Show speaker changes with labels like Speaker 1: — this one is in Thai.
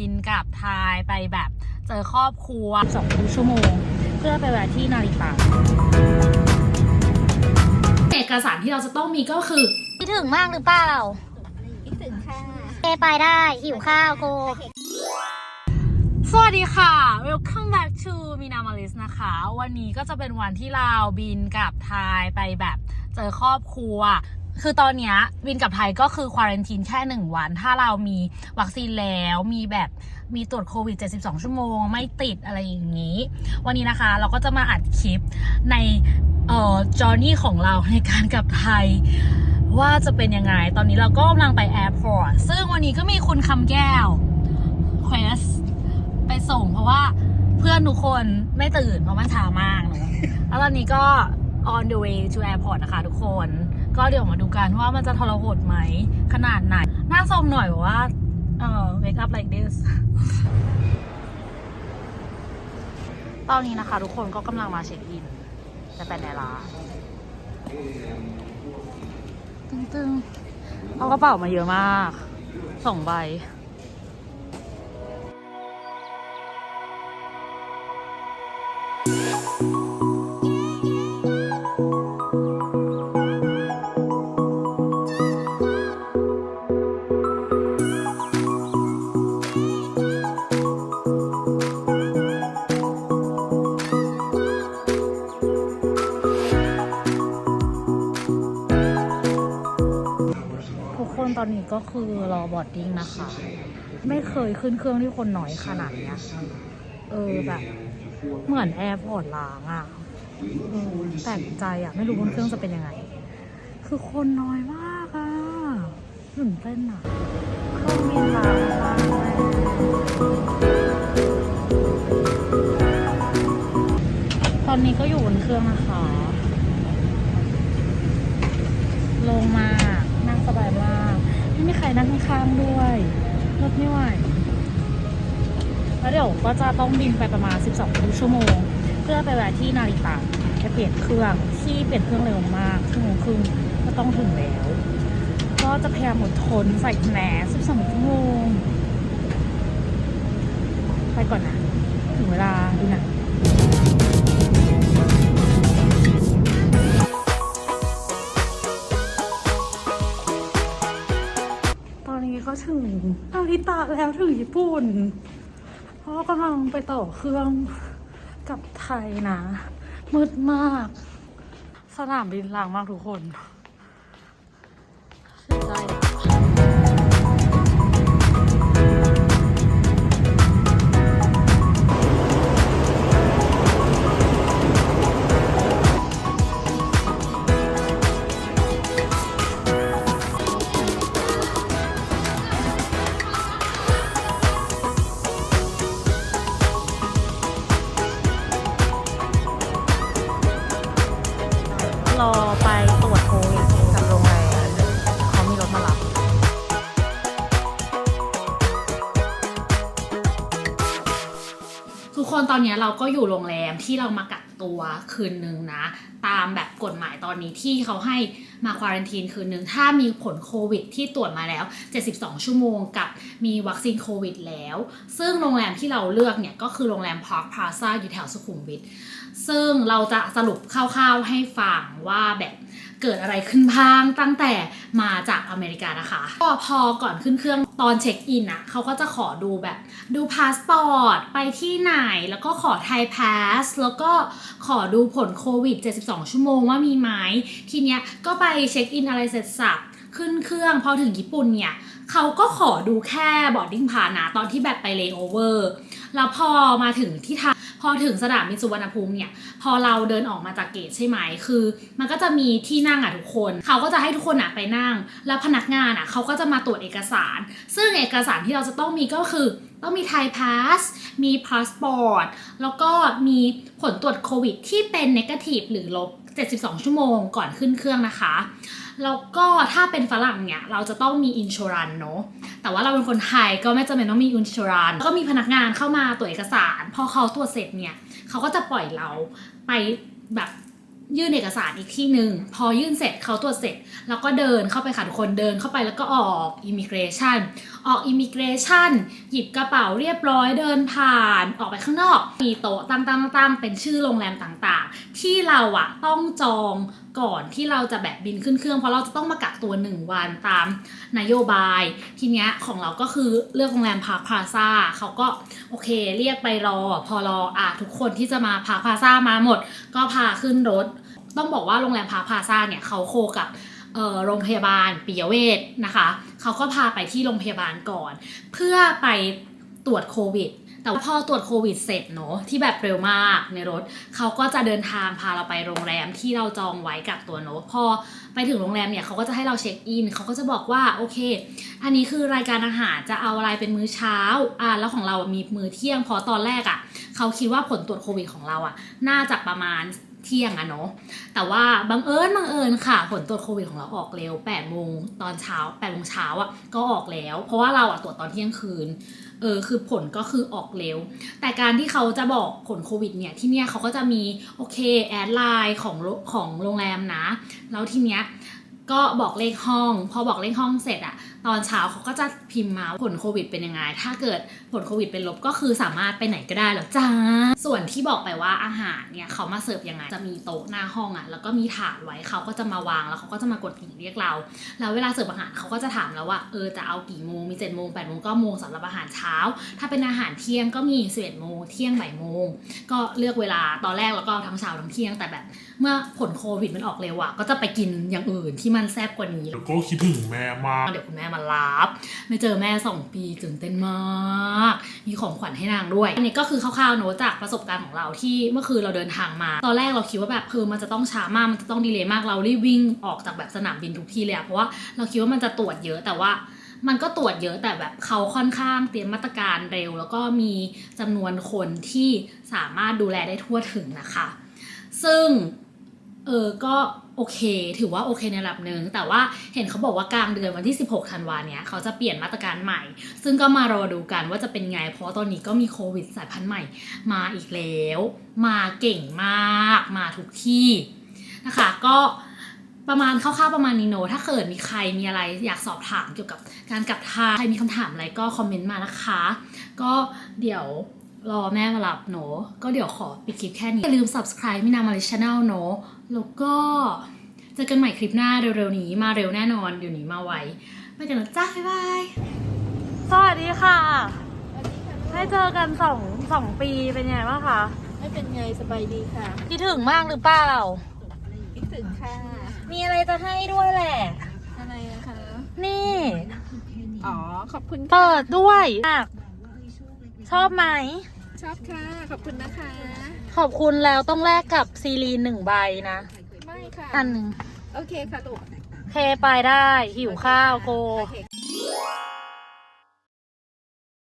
Speaker 1: บินกลับไทยไปแบบเจอครอบครัวสองชั่วโมง เพื่อไปแวะที่นาริตะเอกสารที่เราจะต้องมีก็คือ
Speaker 2: คิดถึงมากหรือเปล่า
Speaker 3: คิดถึงค่ะ
Speaker 2: เอไปได้หิวข้าวโก
Speaker 1: สวัสดีค่ะ welcome back to Minamalis นะคะ วันนี้ก็จะเป็นวันที่เราบินกลับไทยไปแบบเจอครอบครัว คือตอนเนี้ยบินกับไทยก็คือควอรันทีนแค่หนึ่งวัน ถ้าเรามีวัคซีนแล้วมีแบบมีตรวจโควิด 72 ชั่วโมง ไม่ติดอะไรอย่างนี้ วันนี้นะคะเราก็จะมาอัดคลิปในเอ่อจอร์นี่ของเราในการกลับไทยว่าจะเป็นยังไง ตอนนี้เราก็กำลังไปแอร์พอร์ตซึ่งวันนี้ก็มีคุณคำแก้ว Quest ไปส่งเพราะว่าเพื่อนทุกคนไม่ตื่นเพราะมันช้ามากเนอะแล้วตอนนี้ก็ on the way to airport นะคะทุกคน ก็เดี๋ยวมาดูกันว่ามันจะทรหดไหม ขนาดไหน น่าสมหน่อยว่า เออ wake up like this ตอนนี้นะคะ ทุกคนก็กำลังมาเช็คอิน จะเป็นในร้านตึงๆ เอากระเป๋ามาเยอะมากสองใบทุก ก็คือรอบอดดิ้งนะคะ ไม่เคยขึ้นเครื่องที่คนน้อยขนาดเนี้ยเออแบบ เหมือนแอร์พอร์ตล้างอะ่ะแปลกใจอะ่ะ ไม่รู้บนเครื่องจะเป็นยังไง คือคนน้อยมากอะ่ะตื่นเต้นอะ่ะเครื่องบินล้างมากเลยตอนนี้ก็อยู่บนเครื่องนะคะ ลงมา นั่งสบายมาก ไม่มีใครนั่งข้างๆด้วยรถไม่ไหวแล้วเดี๋ยวก็จะต้องบินไปประมาณ 12ชั่วโมง เพื่อไปแวะที่นาริตะจะเปลี่ยนเครื่องที่เปลี่ยนเครื่องเร็วมากชั่วโมงครึ่งก็ต้องถึงแล้ว ก็จะพยายามอดทนใส่แหน12ชั่วโมง ไปก่อนนะ ถึงเวลาดูหนัง ตะแล้วถึงญี่ปุ่นเพราะว่อกำลังไปต่อเครื่องกลับไทยนะ มืดมาก สนามบินล้างมากทุกคนเสียใจ รอไปตรวจโควิดกับโรงแรมเขามีรถมารับ ทุกคนตอนนี้เราก็อยู่โรงแรมที่เรามากัก ตัวคืนหนึ่งนะ ตามแบบกฎหมายตอนนี้ที่เขาให้มาควอรันทีนคืนหนึ่งถ้ามีผลโควิดที่ตรวจมาแล้ว 72 ชั่วโมงกับมีวัคซีนโควิดแล้ว ซึ่งโรงแรมที่เราเลือกเนี่ย ก็คือโรงแรมพาร์คพลาซ่าอยู่แถวสุขุมวิทซึ่งเราจะสรุปคร่าวๆให้ฟังว่าแบบเกิดอะไรขึ้นบ้างตั้งแต่มาจากอเมริกานะคะ ก็พอก่อนขึ้นเครื่อง ตอนเช็คอินอะเขาก็จะขอดูแบบ ดูพาสปอร์ตไปที่ไหนแล้วก็ขอไทยพาสแล้วก็ขอดูผลโควิด 72 ชั่วโมงว่ามีไหมทีเนี้ยก็ไปเช็คอินอะไรเสร็จสับขึ้นเครื่องพอถึงญี่ปุ่นเนี่ยเขาก็ขอดูแค่บอดดิ้งพานะตอนที่แบบไปเลโอเวอร์แล้วพอมาถึงที่ทาง พอถึงสนามบินสุวรรณภูมิเนี่ย พอเราเดินออกมาจากเกตใช่ไหมคือ มันก็จะมีที่นั่งอะทุกคน เขาก็จะให้ทุกคนอะไปนั่ง แล้วพนักงานอะเขาก็จะมาตรวจเอกสาร ซึ่งเอกสารที่เราจะต้องมีก็คือต้องมีไทยพาส มีพาสปอร์ต แล้วก็มีผลตรวจโควิดที่เป็นเนกาทีฟหรือลบ 72 ชั่วโมงก่อนขึ้นเครื่องนะคะ แล้วก็ถ้าเป็นฝรั่งเนี่ย เราจะต้องมีอินชอรันเนาะ แต่ว่าเราเป็นคนไทยก็ไม่จำเป็นต้องมีอินชอรันก็มีพนักงานเข้ามาตรวจเอกสาร พอเขาตรวจเสร็จเนี่ย เขาก็จะปล่อยเราไปแบบ ยื่นเอกสารอีกที่หนึ่งพอยื่นเสร็จเขาตรวจเสร็จ แล้วก็เดินเข้าไปค่ะทุกคนเดินเข้าไปแล้วก็ออกอิมิเกรชันออกอิมิเกรชันหยิบกระเป๋าเรียบร้อยเดินผ่านออกไปข้างนอก มีโต๊ะตั้งตั้งตั้งเป็นชื่อโรงแรมต่างๆ ที่เราอะต้องจองก่อนที่เราจะแบบบินขึ้นเครื่อง เพราะเราจะต้องมากักตัวหนึ่งวันตามนโยบาย ทีเนี้ยของเราก็คือเลือกโรงแรมพาร์คพาซาเขาก็โอเค เรียกไปรอ พอรออะทุกคนที่จะมาพาร์คพาซามาหมด ก็พาขึ้นรถ ต้องบอกว่าโรงแรมพาร์คพาซาเนี่ยเขาโคกับเออโรงพยาบาลปิยเวชนะคะ เขาก็พาไปที่โรงพยาบาลก่อน เพื่อไปตรวจโควิด แต่ว่าพอตรวจโควิดเสร็จเนอะที่แบบเร็วมากในรถ เขาก็จะเดินทางพาเราไปโรงแรมที่เราจองไว้กับตัวเนาะพอไปถึงโรงแรมเนี่ยเขาก็จะให้เราเช็คอินเขาก็จะบอกว่าโอเค อันนี้คือรายการอาหารจะเอาอะไรเป็นมื้อเช้าอ่าแล้วของเรามีมื้อเที่ยงพอตอนแรกอะ่ะเขาคิดว่าผลตรวจโควิดของเราอะ่ะ น่าจะประมาณ เที่ยงอะเนาะแต่ว่าบังเอิญบังเอิญค่ะ ผลตรวจโควิดของเราออกเร็ว8โมงตอนเช้า8โมงเช้าอะก็ออกแล้ว เพราะว่าเราอะตรวจตอนเที่ยงคืนเออคือผลก็คือออกเร็ว แต่การที่เขาจะบอกผลโควิดเนี่ยที่เนี่ยเขาก็จะมีโอเคแอดไลน์ของของโรงแรมนะ แล้วทีเนี้ย ก็บอกเลขห้อง พอบอกเลขห้องเสร็จอะตอนเช้าเขาก็จะพิมพ์มาว่าผลโควิดเป็นยังไง ถ้าเกิดผลโควิดเป็นลบก็คือสามารถไปไหนก็ได้แล้วจ้า ส่วนที่บอกไปว่าอาหารเนี่ยเขามาเสิร์ฟยังไง จะมีโต๊ะหน้าห้องอะแล้วก็มีถาดไว้เขาก็จะมาวางแล้วเขาก็จะมากดกิ่งเรียกเรา แล้วเวลาเสิร์ฟอาหารเขาก็จะถามเราว่าเออจะเอากี่โมง มี7จ็ดโมงแปดโมงก้าโมงสำหรับอาหารเช้า ถ้าเป็นอาหารเที่ยงก็มีสิบเอ็ดโมงเที่ยงบ่ายโมง ก็เลือกเวลาตอนแรกแล้วก็ทั้งเช้าทั้งเที่ยงแต่แบบ เมื่อผลโควิดมันออกเร็วอะก็จะไปกินอย่างอื่นที่มันแซ่บกว่านี้
Speaker 4: เดี๋ยวก็คิดถึงแม่มาก
Speaker 1: เดี๋ยวคุณแม่มารับ ไม่เจอแม่สองปีตื่นเต้นมาก มีของขวัญให้นางด้วย อันนี้ก็คือคร่าวๆโน้ตจากประสบการณ์ของเราที่เมื่อคืนเราเดินทางมา ตอนแรกเราคิดว่าแบบคือมันจะต้องช้ามาก มันจะต้องดีเลย์มากเรารีบวิ่งออกจากแบบสนามบินทุกที่เลยอะเพราะว่าเราคิดว่ามันจะตรวจเยอะแต่ว่ามันก็ตรวจเยอะแต่แบบเขาค่อนข้างเตรียมมาตรการเร็ว แล้วก็มีจำนวนคนที่สามารถดูแลได้ทั่วถึงนะคะ ซึ่ง เออก็โอเค ถือว่าโอเคในระดับหนึ่งแต่ว่าเห็นเขาบอกว่ากลางเดือนวันที่ 16ธันวาเนี้ยเขาจะเปลี่ยนมาตรการใหม่ ซึ่งก็มารอดูกันว่าจะเป็นไง เพราะตอนนี้ก็มีโควิดสายพันธุ์ใหม่มาอีกแล้ว มาเก่งมาก มาทุกที่นะคะ ก็ประมาณคร่าวๆประมาณนี้โนถ้าเกิดมีใครมีอะไรอยากสอบถามเกี่ยวกับการกลับทางใครมีคำถามอะไรก็คอมเมนต์มานะคะ ก็เดี๋ยว รอแม่มารับโนก็เดี๋ยวขอปิดคลิปแค่นี้ อย่าลืม subscribe มินามาริช Channel โนแล้วก็เจอกันใหม่คลิปหน้าเร็วๆนี้มาเร็วแน่นอนเดี๋ยวนี้มาไวไปกันแล้วจ้าบ๊ายบายสวัสดีค่ะให้เจอกันสองสองปีเป็นไงบ้างคะ
Speaker 3: ไม่เป็นไงสบายดีค่ะ
Speaker 1: คิดถึงมากหรือเปล่า
Speaker 3: คิดถึงค่ะ
Speaker 1: มีอะไรจะให้ด้วยแหละ
Speaker 3: อะไรนะคะ
Speaker 1: นี่
Speaker 3: อ๋อ ขอบคุณค่ะ
Speaker 1: เปิดด้วย ชอบไหม
Speaker 3: ชอบค่ะ ขอบคุณนะคะ
Speaker 1: ขอบคุณแล้วต้องแลกกับซีรีนหนึ่งใบนะ
Speaker 3: ไม่ค่ะ
Speaker 1: อันหนึ่ง
Speaker 3: โอเคค่ะลูก
Speaker 1: เคไปได้ หิวข้าวโก
Speaker 3: โอเค